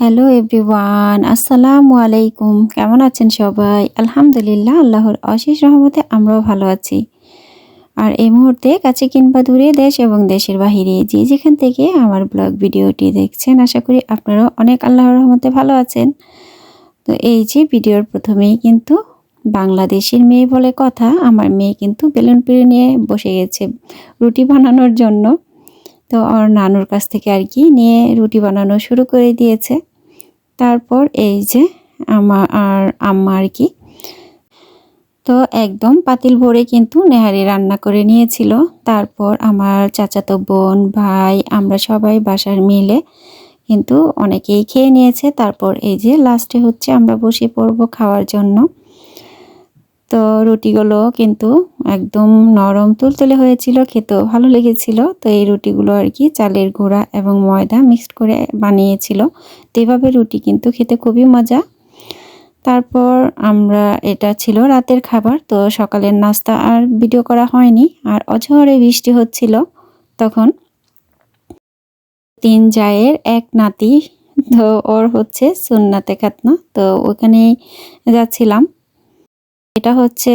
Hello everyone আসসালামু আলাইকুম কেমন আছেন সবাই? আলহামদুলিল্লাহ, আল্লাহর অশেষ রহমতে আমরাও ভালো আছি। আর এই মুহূর্তে কাছে কিংবা দূরে দেশ এবং দেশের বাহিরে যে যেখান থেকে আমার ব্লগ ভিডিওটি দেখছেন, আশা করি আপনারাও অনেক আল্লাহর রহমতে ভালো আছেন। তো এই যে ভিডিওর প্রথমেই কিন্তু বাংলাদেশের মেয়ে বলে কথা, আমার মেয়ে কিন্তু বেলুন পিড়ি নিয়ে বসে গেছে রুটি বানানোর জন্য। তো ওর নানুর কাছ থেকে আর কি নিয়ে রুটি বানানো শুরু করে দিয়েছে। তারপর এই যে আমার, আর আম্মা আর কি। তো একদম পাতিল ভরে কিন্তু নেহারি রান্না করে নিয়েছিল। তারপর আমার চাচাতো বোন, ভাই, আমরা সবাই বাসার মিলে কিন্তু অনেকেই খেয়ে নিয়েছে। তারপর এই যে লাস্টে হচ্ছে আমরা বসে পড়ব খাওয়ার জন্য। তো রুটিগুলো কিন্তু একদম নরম তুলতুলে হয়েছিল, খেতেও ভালো লেগেছিল। তো এই রুটিগুলো আর কি চালের গুঁড়া এবং ময়দা মিক্সড করে বানিয়েছিল। তো এভাবে রুটি কিন্তু খেতে খুবই মজা। তারপর আমরা, এটা ছিল রাতের খাবার, তো সকালের নাস্তা আর ভিডিও করা হয়নি। আর অঝরে বৃষ্টি হচ্ছিল তখন। তিন জায়ের এক নাতি, তো ওর হচ্ছে সুন্নাতে খাতনা, তো ওখানেই যাচ্ছিলাম। এটা হচ্ছে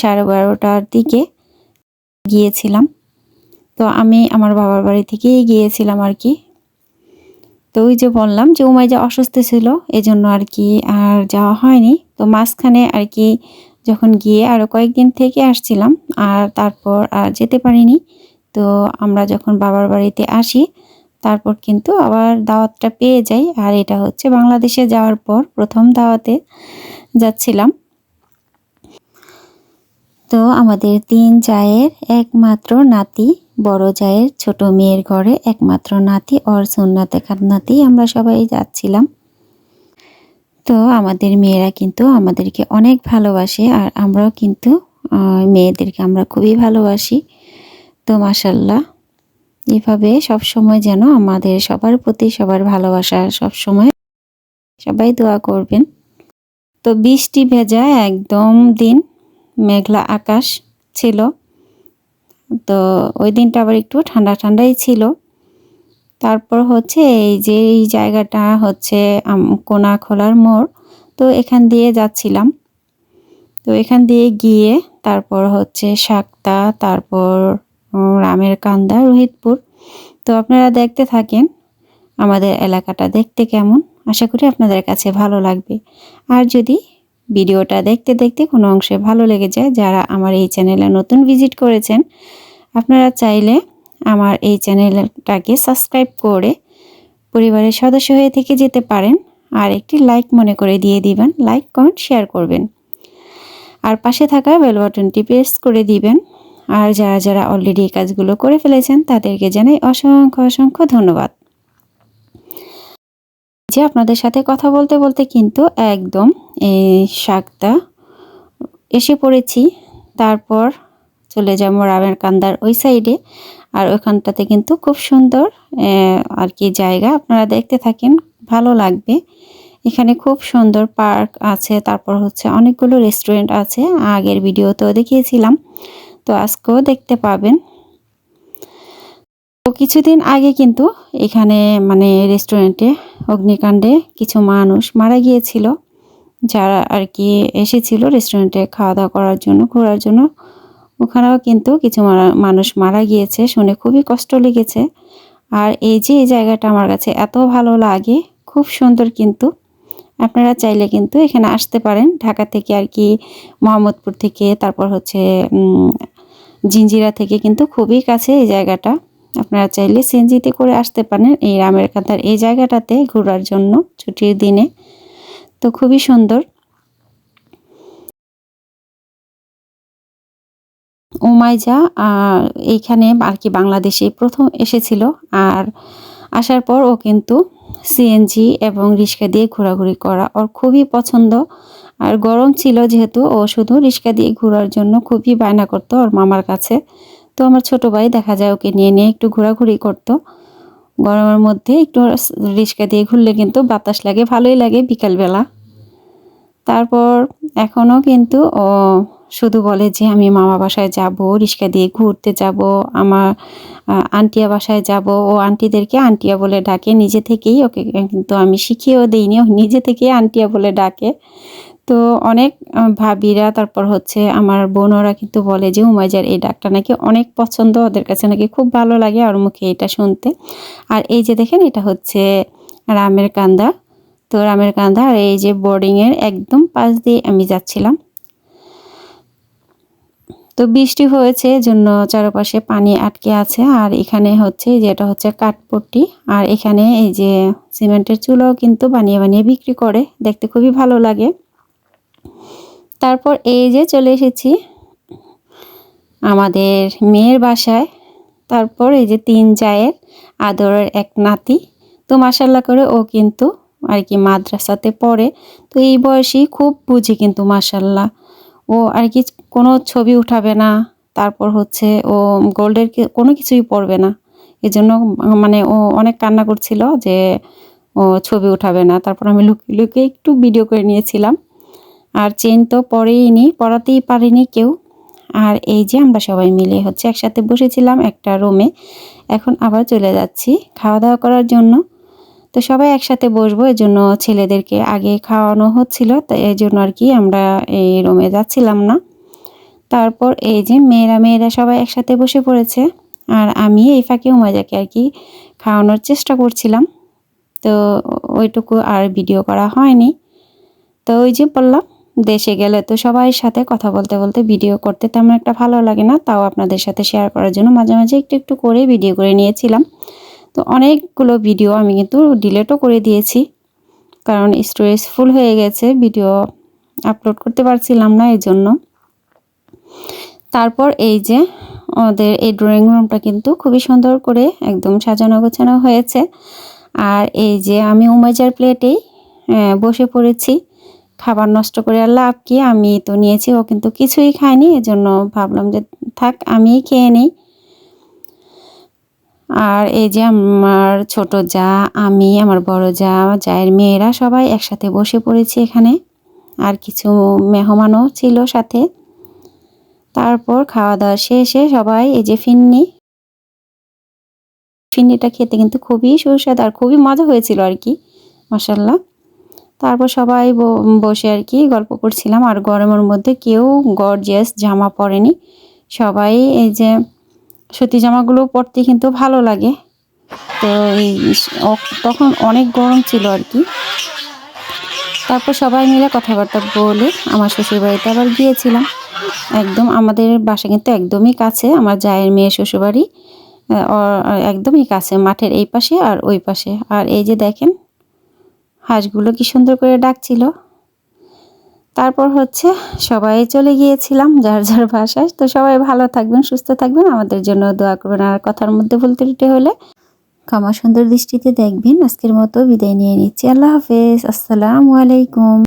সাড়ে বারোটার দিকে গিয়েছিলাম। তো আমি আমার বাবার বাড়ি থেকেই গিয়েছিলাম আর কি। তো ওই যে বললাম যে উমাই যে অসুস্থ ছিল, এজন্য আর কি আর যাওয়া হয়নি। তো মাঝখানে আর কি যখন গিয়ে আরও কয়েকদিন থেকে আসছিলাম আর তারপর আর যেতে পারিনি। তো আমরা যখন বাবার বাড়িতে আসি, তারপর কিন্তু আবার দাওয়াতটা পেয়ে যাই। আর এটা হচ্ছে বাংলাদেশে যাওয়ার পর প্রথম দাওয়াতে যাচ্ছিলাম। তো আমাদের তিন জায়ের একমাত্র নাতি, বড় জায়ের ছোট মেয়ের ঘরে একমাত্র নাতি ওর সুন্নাতে নাতি আমরা সবাই যাচ্ছিলাম। তো আমাদের মেয়েরা কিন্তু আমাদেরকে অনেক ভালোবাসে আর আমরাও কিন্তু মেয়েদেরকে আমরা খুবই ভালোবাসি। তো মাসাল্লাহ এভাবে সবসময় যেন আমাদের সবার প্রতি সবার ভালোবাসা সবসময় সবাই দোয়া করবেন। তো বৃষ্টি ভেজা একদম দিন মেঘলা আকাশ ছিল। তো ওই দিনটা আবার একটু ঠান্ডা ঠান্ডাই ছিল। তারপর হচ্ছে এই যে এই জায়গাটা হচ্ছে কোনা খোলার মোড়। তো এখান দিয়ে যাচ্ছিলাম। তো এখান দিয়ে গিয়ে তারপর হচ্ছে শাক্তা তারপর রামের কান্দা, রোহিতপুর। তো আপনারা দেখতে থাকেন আমাদের এলাকাটা দেখতে কেমন। আশা করি আপনাদের কাছে ভালো লাগবে। আর যদি ভিডিওটা দেখতে দেখতে কোনো অংশে ভালো লেগে যায়। যারা আমার এই চ্যানেলে নতুন ভিজিট করেছেন, আপনারা চাইলে আমার এই চ্যানেলটাকে সাবস্ক্রাইব করে পরিবারের সদস্য হয়ে থেকে যেতে পারেন আর একটি লাইক মনে করে দিয়ে দিবেন, লাইক, কমেন্ট, শেয়ার করবেন। আর পাশে থাকা বেল বাটনটি প্রেস করে দিবেন। আর যারা যারা অলরেডি এই কাজগুলো করে ফেলেছেন, তাদেরকে জানাই অসংখ্য অসংখ্য ধন্যবাদ। যে আপনাদের সাথে কথা বলতে বলতে কিন্তু একদম শাকটা এসে পড়েছি। তারপর চলে যাব রামের কান্দার ওই সাইডে। আর ওইখানটাতে কিন্তু খুব সুন্দর আর কি জায়গা। আপনারা দেখতে থাকেন, ভালো লাগবে। এখানে খুব সুন্দর পার্ক আছে। তারপর হচ্ছে অনেকগুলো রেস্টুরেন্ট আছে। আগের ভিডিওতেও দেখিয়েছিলাম। তো আজকেও দেখতে পাবেন। তো কিছুদিন আগে কিন্তু এখানে মানে রেস্টুরেন্টে অগ্নিকাণ্ডে কিছু মানুষ মারা গিয়েছিল, যারা আর কি এসেছিল রেস্টুরেন্টে খাওয়া দাওয়া করার জন্য, ঘোরার জন্য। ওখানেও কিন্তু কিছু মানুষ মারা গিয়েছে শুনে খুবই কষ্ট লেগেছে। আর এই যে এই জায়গাটা আমার কাছে এত ভালো লাগে, খুব সুন্দর কিন্তু। আপনারা চাইলে কিন্তু এখানে আসতে পারেন। ঢাকা থেকে আর কি মোহাম্মদপুর থেকে, তারপর হচ্ছে জিঞ্জিরা থেকে কিন্তু খুবই কাছে এই জায়গাটা। আপনারা চাইলে সিএনজিতে করে আসতে পারেন এই রামের কাঁথার এই জায়গাটাতে ঘোরার জন্য ছুটির দিনে। তো খুবই সুন্দর। উমাইজা এইখানে আর কি বাংলাদেশে প্রথম এসেছিল। আর আসার পর ও কিন্তু সিএনজি এবং রিক্সা দিয়ে ঘোরাঘুরি করা ওর খুবই পছন্দ। আর গরম ছিল যেহেতু ও শুধু রিক্সা দিয়ে ঘোরার জন্য খুবই বায়না করতো ওর মামার কাছে। তো আমার ছোট ভাই দেখা যায় ওকে নিয়ে নিয়ে একটু ঘোরাঘুরি করতো। গরমের মধ্যে একটু রিক্সা দিয়ে ঘুরলে কিন্তু বাতাস লাগে, ভালোই লাগে বিকালবেলা। তারপর এখনও কিন্তু ও শুধু বলে যে আমি মামা বাসায় যাব রিক্সা দিয়ে ঘুরতে যাব, আমার আন্টিয়া বাসায় যাব। ও আন্টিদেরকে আন্টিয়া বলে ডাকে, নিজে থেকেই ওকে কিন্তু আমি শিখিয়েও দিইনি, ও নিজে থেকেই আন্টিয়া বলে ডাকে। তো অনেক ভাবিরা, তারপর হচ্ছে আমার বোনরা কিন্তু বলে যে, উমাইজার, এই ডাকটা নাকি অনেক পছন্দ, ওদের কাছে নাকি খুব ভালো লাগে আর মুখে এটা শুনতে। আর এই যে দেখেন, এটা হচ্ছে রামের কান্দা। তো রামের কান্দা, আর এই যে বোর্ডিংয়ের একদম পাশ দিয়ে আমি যাচ্ছিলাম। তো বৃষ্টি হয়েছে জন্য চারপাশে পানি আটকে আছে। আর এখানে হচ্ছে যেটা হচ্ছে কাঠপট্টি। আর এখানে এই যে সিমেন্টের চুলাও কিন্তু বানিয়ে বানিয়ে বিক্রি করে। দেখতে খুবই ভালো লাগে। তারপর এই যে চলে এসেছি আমাদের মেয়ের বাসায়। তারপর এই যে তিন জায়ের আদরের এক নাতি। তো মাসাল্লাহ করে ও কিন্তু আর কি মাদ্রাসাতে পড়ে। তো এই বয়সেই খুব বুঝি কিন্তু মাসাল্লাহ ও আর কি কোনো ছবি উঠাবে না। তারপর হচ্ছে ও গোল্ডের কোনো কিছুই পড়বে না। এজন্য মানে ও অনেক কান্না করছিল যে ও ছবি উঠাবে না। তারপর আমি লুকিয়ে লুকিয়ে একটু ভিডিও করে নিয়েছিলাম। আর চেন তো পরেই নি, পরাতেই পারিনি কেউ। আর এই যে আমরা সবাই মিলে হচ্ছে একসাথে বসেছিলাম একটা রুমে এখন আবার চলে যাচ্ছি খাওয়া দাওয়া করার জন্য। তো সবাই একসাথে বসবো, এই জন্য ছেলেদেরকে আগে খাওয়ানো হচ্ছিল, তো এই জন্য আর কি আমরা এই রুমে যাচ্ছিলাম না। তারপর এই যে মেয়েরা মেয়েরা সবাই একসাথে বসে পড়েছে। আর আমি এই ফাঁকে উমাজাকে আর কি খাওয়ানোর চেষ্টা করছিলাম। তো ওইটুকু আর ভিডিও করা হয়নি। তো ওই যে বললাম দেশে গেলে তো সবাই সাথে কথা বলতে বলতে ভিডিও করতে তেমন একটা ভালো লাগে না। তাও আপনাদের সাথে শেয়ার করার জন্য মাঝে মাঝে একটু একটু করে ভিডিও করে নিয়েছিলাম। তো অনেকগুলো ভিডিও আমি কিন্তু ডিলেটও করে দিয়েছি। কারণ স্টোরেজ ফুল হয়ে গেছে ভিডিও আপলোড করতে পারছিলাম না এই জন্য তারপর এই যে ওদের এই ড্রয়িং রুমটা কিন্তু খুবই সুন্দর করে একদম সাজানো গোছানো হয়েছে। আর এই যে আমি উমাজার প্লেটেই বসে পড়েছি। খাবার নষ্ট করে আর লাভ কি? আমি তো নিয়েছি, ও কিন্তু কিছুই খায়নি, এজন্য ভাবলাম যে থাক, আমিই খেয়ে নিই। আর এই যে আমার ছোট যা, আমি, আমার বড় যা, জায়ের মেয়েরা সবাই একসাথে বসে পড়েছি এখানে। আর কিছু মেহমানও ছিল সাথে। তারপর খাওয়া দাওয়া শেষে সবাই এই যে ফিন্নি। ফিন্নিটা খেতে কিন্তু খুবই সুস্বাদু আর খুবই মজা হয়েছিল আর কি মাসাল্লাহ তারপর সবাই বসে আর কি গল্প করছিলাম। আর গরমের মধ্যে কেউ গর্জিয়াস জামা পরেনি। সবাই এই যে সুতি জামাগুলো পরতে কিন্তু ভালো লাগে। তো এই তখন অনেক গরম ছিল আর কি। তারপর সবাই মিলে কথাবার্তা বলে আমার শ্বশুরবাড়িতে আবার গিয়েছিলাম। একদম আমাদের বাসা কিন্তু একদমই কাছে, আমার জায়ের মেয়ে শ্বশুরবাড়ি। একদমই কাছে, মাঠের এই পাশে আর ওই পাশে। আর এই যে দেখেন হাঁসগুলো কি সুন্দর করে ডাকছিল। তারপর হচ্ছে সবাই চলে গিয়েছিলাম যার যার বাসায়। তো সবাই ভালো থাকবেন, সুস্থ থাকবেন। আমাদের জন্য দোয়া করবেন আর কথার মধ্যে ভুল ত্রুটি হলে ক্ষমা সুন্দর দৃষ্টিতে দেখবেন। আজকের মতো বিদায় নিয়ে নিচ্ছি। আল্লাহ হাফেজ। আসসালামু আলাইকুম।